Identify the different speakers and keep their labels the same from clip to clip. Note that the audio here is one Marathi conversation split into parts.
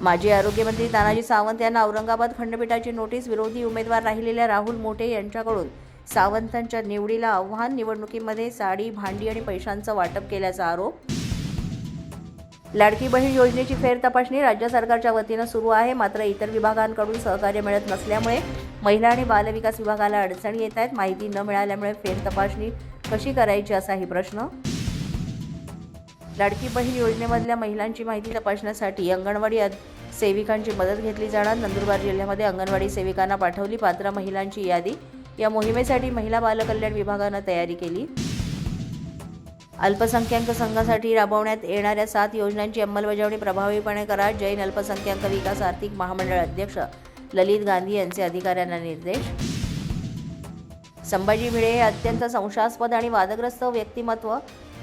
Speaker 1: माजी आरोग्यमंत्री तानाजी सावंत यांना औरंगाबाद खंडपीठाची नोटीस विरोधी उमेदवार राहिलेल्या राहुल मोठे यांच्याकडून सावंतांच्या निवडीला आव्हान निवडणुकीमध्ये साडी भांडी आणि पैशांचं वाटप केल्याचा आरोप. लाडकी बहीण योजनेची फेर तपासणी राज्य सरकारच्या वतीनं सुरू आहे. मात्र इतर विभागांकडून सहकार्य मिळत नसल्यामुळे महिला आणि बालविकास विभागाला अडचणी येत आहेत. माहिती न मिळाल्यामुळे फेर तपासणी कशी करायची असाही प्रश्न लाडकी बहीण योजनेमधल्या महिलांची माहिती तपासण्यासाठी अंगणवाडी सेविकांची मदत घेतली जाणार. नंदुरबार जिल्ह्यामध्ये अंगणवाडी सेविकांना पाठवली पात्र महिलांची यादी. या मोहिमेसाठी महिला बालकल्याण विभागानं तयारी केली. अल्पसंख्याक संघासाठी राबवण्यात येणाऱ्या सात योजनांची अंमलबजावणी प्रभावीपणे करा. जैन अल्पसंख्याक विकास आर्थिक महामंडळ अध्यक्ष ललित गांधी यांचे अधिकाऱ्यांना निर्देश. संभाजी भिडे हे अत्यंत संशयास्पद आणि वादग्रस्त व्यक्तिमत्व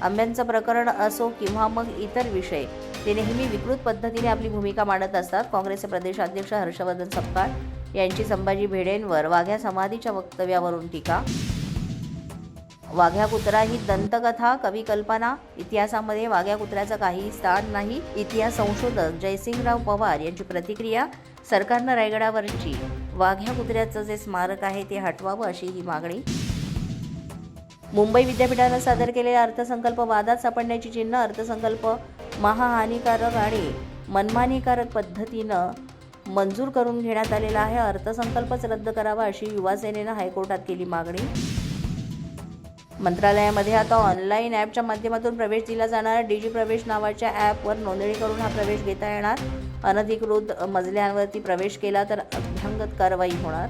Speaker 1: आंब्यांचं प्रकरण असो किंवा मग इतर विषय ते नेहमी विकृत पद्धतीने आपली भूमिका मांडत असतात. काँग्रेसचे प्रदेशाध्यक्ष हर्षवर्धन सपकाळ यांची संभाजी भिडेंवर वाघ्या समाधीच्या वक्तव्यावरून टीका. वाघ्या कुत्रा ही दंतकथा कवी कल्पना इतिहासामध्ये वाघ्या कुत्र्याचं काही स्थान नाही. इतिहास संशोधक जयसिंगराव पवार यांची प्रतिक्रिया सरकारनं रायगडावरची. वाघ्या कुत्र्याचं जे स्मारक आहे ते हटवावं अशी ही मागणी. मुंबई विद्यापीठानं सादर केलेला अर्थसंकल्प वादात सापडण्याची चिन्ह अर्थसंकल्प महाहानिकारक आणि मनमानीकारक पद्धतीनं मंजूर करून घेण्यात आलेला आहे. अर्थसंकल्पच रद्द करावा अशी युवासेनेनं हायकोर्टात केली मागणी. मंत्रालयामध्ये आता ऑनलाईन ॲपच्या माध्यमातून प्रवेश दिला जाणार. डिजी प्रवेश नावाच्या ॲपवर नोंदणी करून हा प्रवेश घेता येणार. अनधिकृत मजल्यांवरती प्रवेश केला तर अभ्यंगत कारवाई होणार.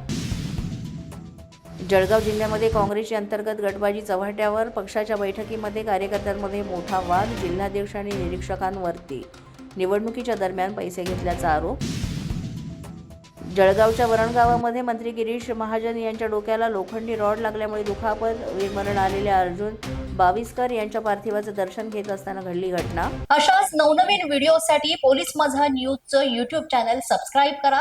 Speaker 1: जळगाव जिल्ह्यामध्ये काँग्रेसच्या अंतर्गत गटबाजी चव्हाट्यावर पक्षाच्या बैठकीमध्ये कार्यकर्त्यांमध्ये मोठा वाद जिल्हाध्यक्ष आणि निरीक्षकांवरती. निवडणुकीच्या दरम्यान पैसे घेतल्याचा आरोप. जळगावच्या वरणगावामध्ये मंत्री गिरीश महाजन यांच्या डोक्याला लोखंडी रॉड लागल्यामुळे दुखापत विमरण आलेले अर्जुन बाविस्कर यांच्या पार्थिवाचं दर्शन घेत असताना घडली घटना.
Speaker 2: अशाच नवनवीन व्हिडिओसाठी पोलीस माझा न्यूजचं युट्यूब चॅनल सबस्क्राईब करा.